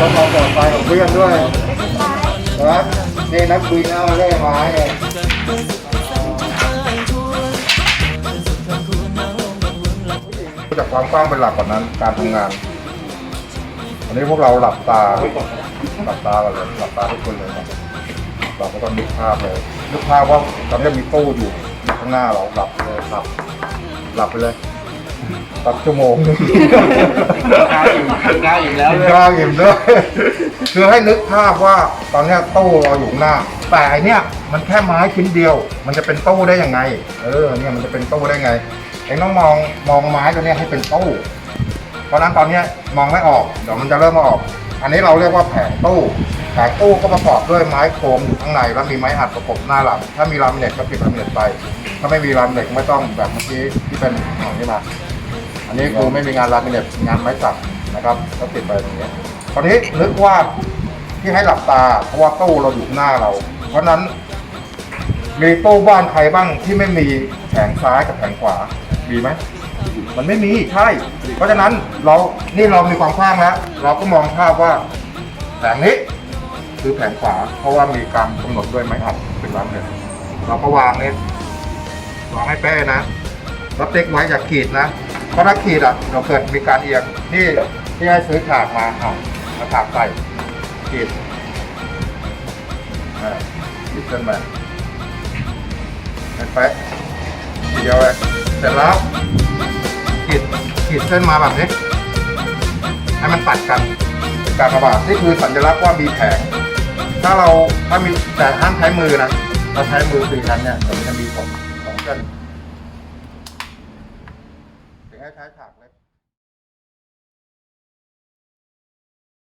ด้วยนะนี่นักบินเอาเล่ไม้เนี่ยจากความกว้างเป็นหลักกว่านั้น การทำงานอันนี้พวกเราหลับตาหลับตากันเลยหลับตาทุกคนเลยครับเราก็ต้องนึกภาพเลยนึกภาพว่าตอนนี้มีตู้อยู่อยู่ข้างหน้าเราหลับเลยหลับหลับไปเลยหลับชั่วโมง แล้วกินเลยข้าวอิ่มด้วยคือให้นึกภาพว่าตอนเนี้ยตู้เราอยู่ข้างหน้า แต่อันเนี้ยมันแค่ไม้ชิ้นเดียว มันจะเป็นตู้ได้ยังไง เออเนี่ยมันจะเป็นตู้ได้ไงเองต้องมองมองไม้ตัวเนี้ยให้เป็นตู้ เพราะฉะนั้นตอนเนี้ยมองไม่ออกเดี๋ยวมันจะเริ่มมาออก อันนี้เราเรียกว่าแผงตู้แผงตู้ก็ประกอบด้วยไม้โคมอยู่ข้างในแล้วมีไม้อัดประกบหน้าหลังถ้ามีลามเนตก็ติดลามเนตไปถ้าไม่มีลามเนตไม่ต้องแบบเมื่อกี้ที่เป็นของนี่มา อันนี้คือไม่มีงานลามเนตงานไม้สัก นะครับก็ติดไปตรงนี้ตอนนี้นึกว่าที่ให้หลับตาเพราะว่าตู้เราอยู่หน้าเรา เพราะนั้นมีตู้บ้านใครบ้างที่ไม่มีแผงซ้ายกับแผงขวา มีไหม มันไม่มีใช่ เพราะฉะนั้นเรา นี่เรามีความกว้างแล้ว เราก็มองภาพว่าแผงนี้คือแผงขวา เพราะว่ามีการกำหนดด้วยไม้อัดเป็นร้านเลยเราก็วางเนี่ยวางให้เป๊ะนะแล้วติ๊กไว้อย่าขีดนะ เพราะถ้าขีดอะเราเกิดมีการเอียงนี่ ที่ให้ซื้อถากมาเอามาถากใส่ขีดอ่าขีดขึ้นมาให้เป๊ะเดียวเลยเสร็จแล้วขีดขีดเส้นมาแบบนี้ ให้มันตัดกันการระบาดนี่คือสัญลักษณ์ว่ามีแผง ถ้าเราถ้ามีแต่ห้ามใช้มือนะเราใช้มือตีกันเนี่ยมันจะมีสองสองเส้นถึงให้ใช้ฉาก